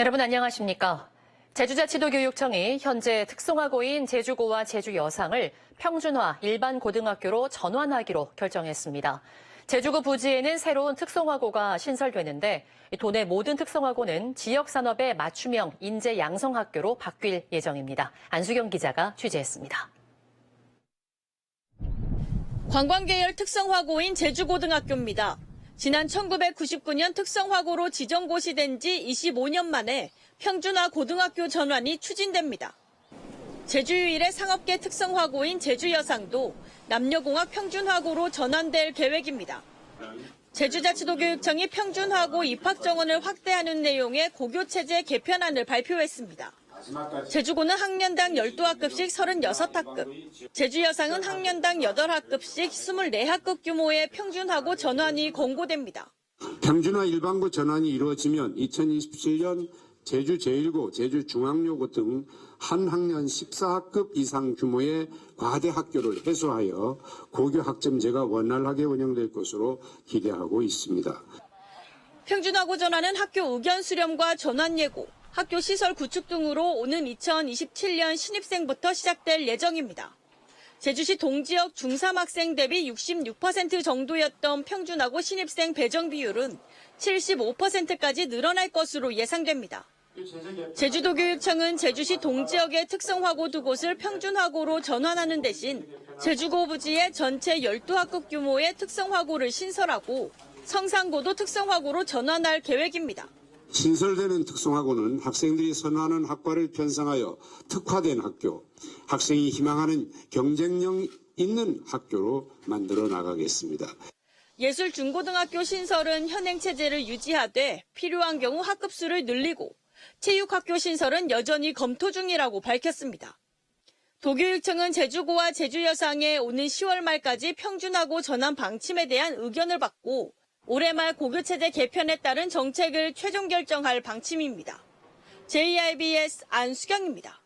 여러분 안녕하십니까? 제주자치도교육청이 현재 특성화고인 제주고와 제주여상을 평준화 일반 고등학교로 전환하기로 결정했습니다. 제주고 부지에는 새로운 특성화고가 신설되는데 도내 모든 특성화고는 지역 산업의 맞춤형 인재 양성 학교로 바뀔 예정입니다. 안수경 기자가 취재했습니다. 관광계열 특성화고인 제주고등학교입니다. 지난 1999년 특성화고로 지정고시 된 지 25년 만에 평준화 고등학교 전환이 추진됩니다. 제주 유일의 상업계 특성화고인 제주여상도 남녀공학 평준화고로 전환될 계획입니다. 제주자치도교육청이 평준화고 입학 정원을 확대하는 내용의 고교체제 개편안을 발표했습니다. 제주고는 학년당 12학급씩 36학급, 제주여상은 학년당 8학급씩 24학급 규모의 평준화고 전환이 권고됩니다. 평준화 일반고 전환이 이루어지면 2027년 제주 제1고, 제주 중앙여고 등 한 학년 14학급 이상 규모의 과대 학교를 해소하여 고교 학점제가 원활하게 운영될 것으로 기대하고 있습니다. 평준화고 전환은 학교 의견 수렴과 전환 예고, 학교 시설 구축 등으로 오는 2027년 신입생부터 시작될 예정입니다. 제주시 동지역 중3 학생 대비 66% 정도였던 평준화고 신입생 배정 비율은 75%까지 늘어날 것으로 예상됩니다. 제주도 교육청은 제주시 동지역의 특성화고 두 곳을 평준화고로 전환하는 대신 제주고 부지에 전체 12학급 규모의 특성화고를 신설하고 성산고도 특성화고로 전환할 계획입니다. 신설되는 특성화고는 학생들이 선호하는 학과를 편성하여 특화된 학교, 학생이 희망하는 경쟁력 있는 학교로 만들어 나가겠습니다. 예술중고등학교 신설은 현행 체제를 유지하되 필요한 경우 학급 수를 늘리고 체육학교 신설은 여전히 검토 중이라고 밝혔습니다. 도교육청은 제주고와 제주여상에 오는 10월 말까지 평준화고 전환 방침에 대한 의견을 받고 올해 말 고교체제 개편에 따른 정책을 최종 결정할 방침입니다. JIBS 안수경입니다.